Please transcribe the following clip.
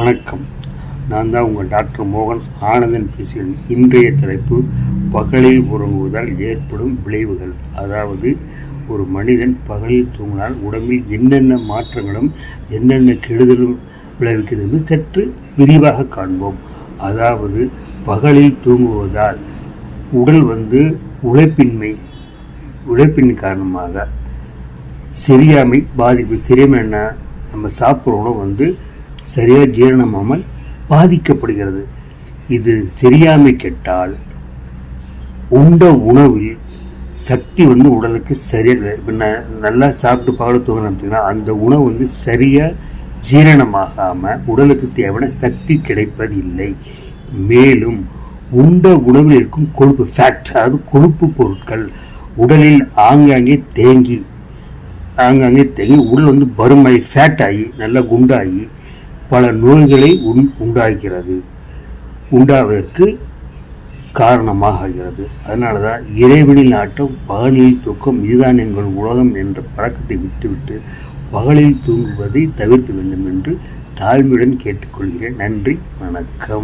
வணக்கம். நான் தான் உங்கள் டாக்டர் மோகன் ஆனந்தன் பேசுகிறேன். இன்றைய தலைப்பு பகலில் உறங்குவதால் ஏற்படும் விளைவுகள். அதாவது ஒரு மனிதன் பகலில் தூங்கினால் உடம்பில் என்னென்ன மாற்றங்களும் என்னென்ன கெடுதலும் விளைவிக்கிறது என்று சற்று விரிவாக காண்போம். அதாவது பகலில் தூங்குவதால் உடல் வந்து உழைப்பின்மை உழைப்பின் காரணமாக சரியாமை பாதிப்பு சரியாமை என்ன நம்ம சாப்பிட்ற உணவு வந்து சரியாக ஜீரணமாமல் பாதிக்கப்படுகிறது. இது தெரியாமல் கெட்டால் உண்ட உணவில் சக்தி வந்து உடலுக்கு சரியாக இப்போ ந நல்லா சாப்பிட்டு பகல தூங்கினா அந்த உணவு வந்து சரியாக ஜீரணமாகாமல் உடலுக்கு தேவையான சக்தி கிடைப்பதில்லை. மேலும் உண்ட உணவில் இருக்கும் கொழுப்பு ஃபேட் அதாவது கொழுப்பு பொருட்கள் உடலில் ஆங்காங்கே தேங்கி ஆங்காங்கே தேங்கி உடல் வந்து பருமாயி ஃபேட் ஆகி நல்லா குண்டாகி பல நோய்களை உண் உண்டாகிறது. உண்டாவதற்கு காரணமாகிறது. அதனால தான் இறைவனில் ஆட்டம் பகலில் தூக்கம் இதுதான் எங்கள் உலகம் என்ற பழக்கத்தை விட்டுவிட்டு பகலில் தூங்குவதை தவிர்க்க வேண்டும் என்று தாழ்மையுடன் கேட்டுக்கொள்கிறேன். நன்றி வணக்கம்.